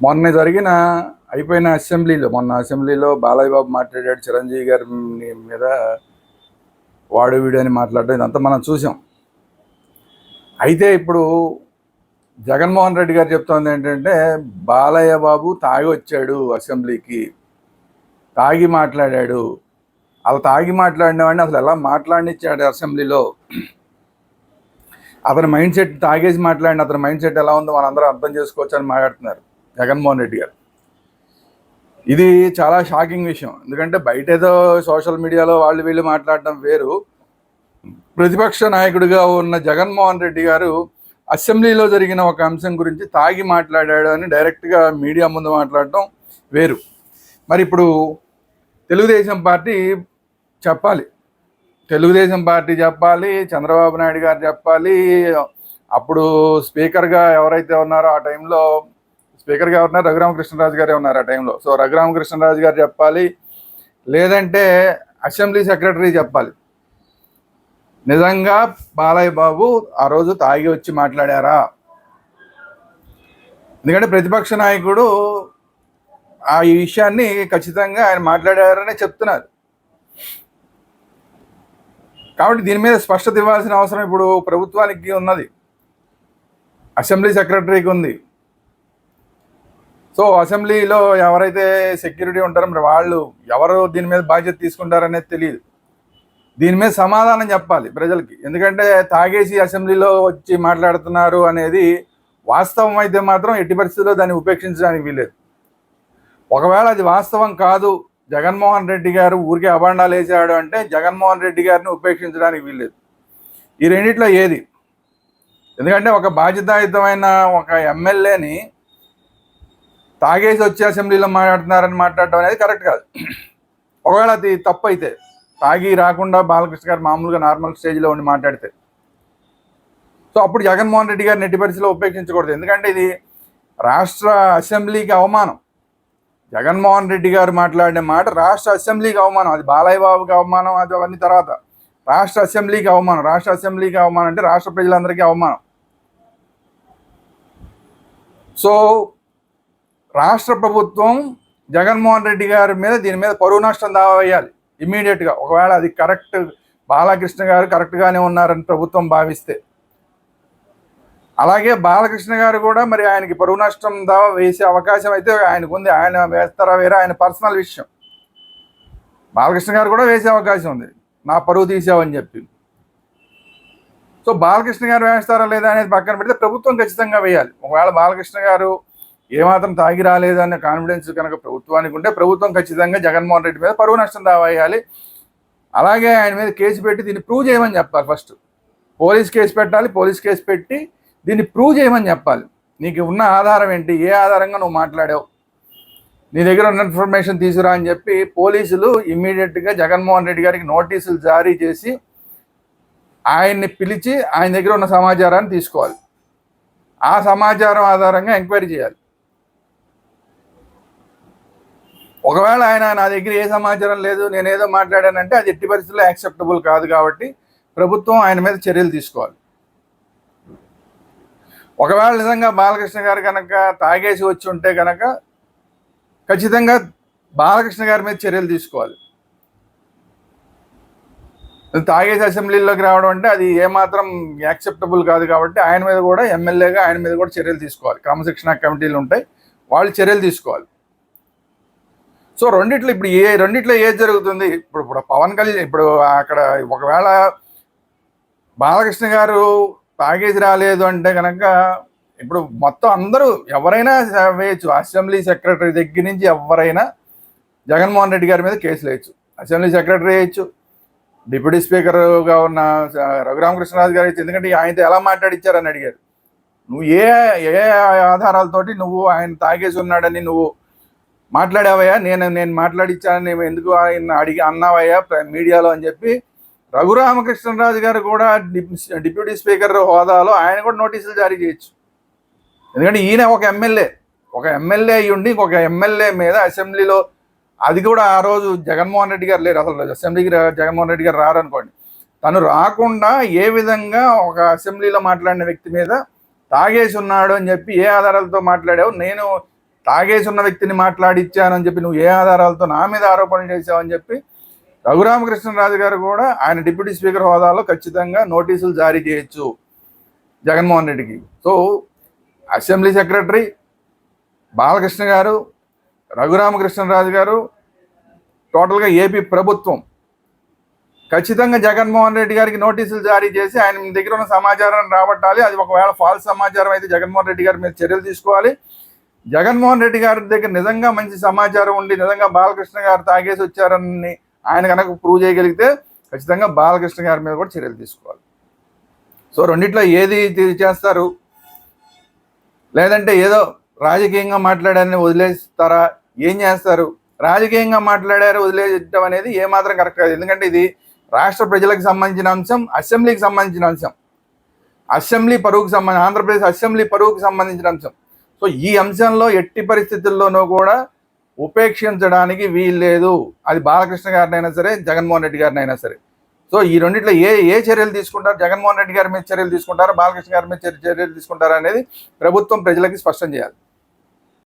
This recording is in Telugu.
మొన్న జరిగిన అయిపోయిన అసెంబ్లీలో మొన్న అసెంబ్లీలో బాలయ్య బాబు మాట్లాడాడు చిరంజీవి గారి మీద వాడు వీడు అని మాట్లాడడం ఇదంతా మనం చూసాం. అయితే ఇప్పుడు జగన్మోహన్ రెడ్డి గారు చెప్తోంది ఏంటంటే బాలయ్య బాబు తాగి వచ్చాడు అసెంబ్లీకి తాగి మాట్లాడాడు. అలా తాగి మాట్లాడినవాడిని అసలు ఎలా మాట్లాడినిచ్చాడు అసెంబ్లీలో? అతని మైండ్ సెట్ తాగేసి మాట్లాడిన అతని మైండ్ సెట్ ఎలా ఉందో మనందరం అర్థం చేసుకోవచ్చు అని మాట్లాడుతున్నారు. జగన్మోహన్ రెడ్డి గారు. ఇది చాలా షాకింగ్ విషయం. ఎందుకంటే బయట ఏదో సోషల్ మీడియాలో వాళ్ళు వీళ్ళు మాట్లాడడం వేరు. ప్రతిపక్ష నాయకుడిగా ఉన్న జగన్మోహన్ రెడ్డి గారు అసెంబ్లీలో జరిగిన ఒక అంశం గురించి తాగి మాట్లాడాడు అని డైరెక్ట్గా మీడియా ముందు మాట్లాడటం వేరు. మరి ఇప్పుడు తెలుగుదేశం పార్టీ చెప్పాలి. తెలుగుదేశం పార్టీ చెప్పాలి చంద్రబాబు నాయుడు గారు చెప్పాలి. అప్పుడు స్పీకర్గా ఎవరైతే ఉన్నారో ఆ టైంలో స్పీకర్గా ఉన్నారు రఘురామకృష్ణరాజు గారే ఉన్నారు ఆ టైంలో. సో రఘురామకృష్ణరాజు గారు చెప్పాలి లేదంటే అసెంబ్లీ సెక్రటరీ చెప్పాలి. నిజంగా బాలయ్య బాబు ఆ రోజు తాగి వచ్చి మాట్లాడారా? ఎందుకంటే ప్రతిపక్ష నాయకుడు ఆ ఈ విషయాన్ని ఖచ్చితంగా ఆయన మాట్లాడారనే చెప్తున్నారు. కాబట్టి దీని మీద స్పష్టత ఇవ్వాల్సిన అవసరం ఇప్పుడు ప్రభుత్వానికి ఉన్నది. అసెంబ్లీ సెక్రటరీకి ఉంది. సో అసెంబ్లీలో ఎవరైతే సెక్యూరిటీ ఉంటారో మరి వాళ్ళు ఎవరు దీని మీద బాధ్యత తీసుకుంటారనేది తెలియదు. దీని మీద సమాధానం చెప్పాలి ప్రజలకి. ఎందుకంటే తాగేసి అసెంబ్లీలో వచ్చి మాట్లాడుతున్నారు అనేది వాస్తవం అయితే మాత్రం ఎట్టి పరిస్థితుల్లో దాన్ని ఉపేక్షించడానికి వీలేదు ఒకవేళ అది వాస్తవం కాదు జగన్మోహన్ రెడ్డి గారు ఊరికే అభాండాలు వేసాడు అంటే జగన్మోహన్ రెడ్డి గారిని ఉపేక్షించడానికి వీల్లేదు. ఈ రెండిట్లో ఏది? ఎందుకంటే ఒక బాధ్యతాయుతమైన ఒక ఎమ్మెల్యేని తాగేసి వచ్చి అసెంబ్లీలో మాట్లాడుతున్నారని మాట్లాడడం అనేది కరెక్ట్ కాదు. ఒకవేళ అది తప్పు అయితే తాగి రాకుండా బాలకృష్ణ గారు మామూలుగా నార్మల్ స్టేజ్లో ఉండి మాట్లాడితే. సో అప్పుడు జగన్మోహన్ రెడ్డి గారు నెట్టి పరిస్థితిలో ఉపేక్షించకూడదు. ఎందుకంటే ఇది రాష్ట్ర అసెంబ్లీకి అవమానం. జగన్మోహన్ రెడ్డి గారు మాట్లాడిన మాట రాష్ట్ర అసెంబ్లీకి అవమానం. అది బాలయ్య బాబుకి అవమానం అది అవన్నీ తర్వాత. రాష్ట్ర అసెంబ్లీకి అవమానం. రాష్ట్ర అసెంబ్లీకి అవమానం అంటే రాష్ట్ర ప్రజలందరికీ అవమానం. సో రాష్ట్ర ప్రభుత్వం జగన్మోహన్ రెడ్డి గారి మీద దీని మీద పరువు నష్టం దావా వేయాలి. ఇమీడియట్గా ఒకవేళ అది కరెక్ట్ బాలకృష్ణ గారు కరెక్ట్గానే ఉన్నారని ప్రభుత్వం భావిస్తే. అలాగే బాలకృష్ణ గారు కూడా మరి ఆయనకి పరువు నష్టం దావా వేసే అవకాశం అయితే ఆయనకు ఉంది ఆయన వేస్తారా వేరే ఆయన పర్సనల్ విషయం. బాలకృష్ణ గారు కూడా వేసే అవకాశం ఉంది. నా పరువు తీసావని చెప్పి. సో బాలకృష్ణ గారు వేస్తారా లేదా అనేది పక్కన పెడితే ప్రభుత్వం ఖచ్చితంగా వేయాలి. ఒకవేళ బాలకృష్ణ గారు ఏమాత్రం తాగి రాలేదనే కాన్ఫిడెన్స్ కనుక ప్రభుత్వానికి ఉంటే ప్రభుత్వం ఖచ్చితంగా జగన్మోహన్ రెడ్డి మీద పరువు నష్టం దావా అలాగే ఆయన మీద కేసు పెట్టి దీన్ని ప్రూవ్ చేయమని చెప్పాలి ఫస్ట్ పోలీస్ కేసు పెట్టాలి పోలీస్ కేసు పెట్టి దీన్ని ప్రూవ్ చేయమని చెప్పాలి. నీకు ఉన్న ఆధారం ఏంటి? ఏ ఆధారంగా నువ్వు మాట్లాడావు? నీ దగ్గర ఉన్న ఇన్ఫర్మేషన్ తీసుకురా అని చెప్పి పోలీసులు ఇమ్మీడియట్గా జగన్మోహన్ రెడ్డి గారికి నోటీసులు జారీ చేసి ఆయన్ని పిలిచి ఆయన దగ్గర ఉన్న సమాచారాన్ని తీసుకోవాలి. ఆ సమాచారం ఆధారంగా ఎంక్వైరీ చేయాలి. ఒకవేళ ఆయన నా దగ్గర ఏ సమాచారం లేదు నేనేదో మాట్లాడానంటే అది ఎట్టి పరిస్థితుల్లో యాక్సెప్టబుల్ కాదు కాబట్టి ప్రభుత్వం ఆయన మీద చర్యలు తీసుకోవాలి. ఒకవేళ నిజంగా బాలకృష్ణ గారు కనుక తాగేసి వచ్చి ఉంటే కనుక ఖచ్చితంగా బాలకృష్ణ గారి మీద చర్యలు తీసుకోవాలి. తాగేసి అసెంబ్లీలోకి రావడం అంటే అది ఏమాత్రం యాక్సెప్టబుల్ కాదు కాబట్టి ఆయన మీద కూడా ఎమ్మెల్యేగా ఆయన మీద కూడా చర్యలు తీసుకోవాలి. క్రమశిక్షణ కమిటీలు ఉంటాయి వాళ్ళు చర్యలు తీసుకోవాలి. సో రెండిట్లో ఇప్పుడు ఏ రెండిట్లో ఏది జరుగుతుంది? ఇప్పుడు ఇప్పుడు పవన్ కళ్యాణ్ ఇప్పుడు అక్కడ ఒకవేళ బాలకృష్ణ గారు ప్యాకేజ్ రాలేదు అంటే కనుక ఇప్పుడు మొత్తం అందరూ ఎవరైనా వేయచ్చు. అసెంబ్లీ సెక్రటరీ దగ్గర నుంచి ఎవరైనా జగన్మోహన్ రెడ్డి గారి మీద కేసులు వేయచ్చు. అసెంబ్లీ సెక్రటరీ వేయచ్చు. డిప్యూటీ స్పీకర్గా ఉన్న రఘురామకృష్ణరాజు గారు ఎందుకంటే ఆయనతో ఎలా మాట్లాడిచ్చారని అడిగారు. నువ్వు ఏ ఏ ఆధారాలతోటి నువ్వు ఆయన తాగేసి ఉన్నాడని నువ్వు మాట్లాడావయ్యా నేను నేను మాట్లాడిచ్చానని ఎందుకు ఆయన అడిగి అన్నావయ్యా మీడియాలో అని చెప్పి రఘురామకృష్ణరాజు గారు కూడా డిప్యూటీ స్పీకర్ హోదాలో ఆయన కూడా నోటీసులు జారీ చేయొచ్చు. ఎందుకంటే ఈయన ఒక ఎమ్మెల్యే. ఒక ఎమ్మెల్యే అయ్యి ఉండి ఒక ఎమ్మెల్యే మీద అసెంబ్లీలో అది కూడా ఆ రోజు జగన్మోహన్ రెడ్డి గారు లేరు. అసలు అసెంబ్లీకి జగన్మోహన్ రెడ్డి గారు రారనుకోండి. తను రాకుండా ఏ విధంగా ఒక అసెంబ్లీలో మాట్లాడిన వ్యక్తి మీద తాగేసి ఉన్నాడు అని చెప్పి ఏ ఆధారాలతో మాట్లాడావు? నేను తాగేసి ఉన్న వ్యక్తిని మాట్లాడిచ్చానని చెప్పి నువ్వు ఏ ఆధారాలతో నా మీద ఆరోపణలు చేశావని చెప్పి రఘురామకృష్ణరాజు గారు కూడా ఆయన డిప్యూటీ స్పీకర్ హోదాలో ఖచ్చితంగా నోటీసులు జారీ చేయొచ్చు జగన్మోహన్ రెడ్డికి. సో అసెంబ్లీ సెక్రటరీ బాలకృష్ణ గారు రఘురామకృష్ణరాజు గారు టోటల్గా ఏపీ ప్రభుత్వం ఖచ్చితంగా జగన్మోహన్ రెడ్డి గారికి నోటీసులు జారీ చేసి ఆయన దగ్గర ఉన్న సమాచారాన్ని రాబట్టాలి. అది ఒకవేళ ఫాల్స్ సమాచారం అయితే జగన్మోహన్ రెడ్డి గారి మీద చర్యలు తీసుకోవాలి. జగన్మోహన్ రెడ్డి గారి దగ్గర నిజంగా మంచి సమాచారం ఉండి నిజంగా బాలకృష్ణ గారు తాగేసి వచ్చారని ఆయన కనుక ప్రూవ్ చేయగలిగితే ఖచ్చితంగా బాలకృష్ణ గారి మీద కూడా చర్యలు తీసుకోవాలి. సో రెండిట్లో ఏది చేస్తారు లేదంటే ఏదో రాజకీయంగా మాట్లాడారని వదిలేస్తారా? ఏం చేస్తారు? రాజకీయంగా మాట్లాడారు వదిలేయటం అనేది ఏమాత్రం కరెక్ట్ కాదు. ఎందుకంటే ఇది రాష్ట్ర ప్రజలకు సంబంధించిన అంశం అసెంబ్లీకి సంబంధించిన అంశం. అసెంబ్లీ పరువుకు సంబంధించి ఆంధ్రప్రదేశ్ అసెంబ్లీ పరువుకు సంబంధించిన అంశం. సో ఈ అంశంలో ఎట్టి పరిస్థితుల్లోనూ కూడా ఉపేక్షించడానికి వీల్లేదు. అది బాలకృష్ణ గారినైనా సరే జగన్మోహన్ రెడ్డి గారినైనా సరే. సో ఈ రెండిట్లో ఏ ఏ చర్యలు తీసుకుంటారు? జగన్మోహన్ రెడ్డి గారి మీద చర్యలు తీసుకుంటారా? బాలకృష్ణ గారి మీద చర్యలు తీసుకుంటారా అనేది ప్రభుత్వం ప్రజలకి స్పష్టం చేయాలి.